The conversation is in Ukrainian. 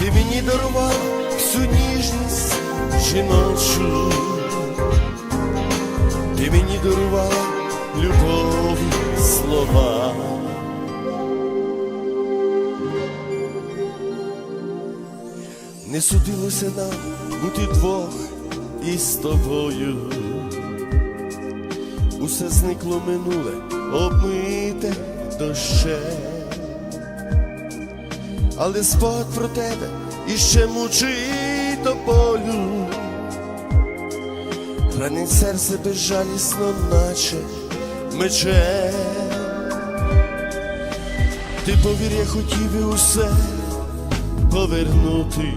ти мені дарував всю ніжність жіночу, ти мені дарував любов слова. Не судилося нам бути двох із тобою. Усе зникло минуле, обмите дощем. Але спад про тебе іще мучить до болю. Ранить серце безжалісно, наче мече. Ти повір, я хотів і усе повернути.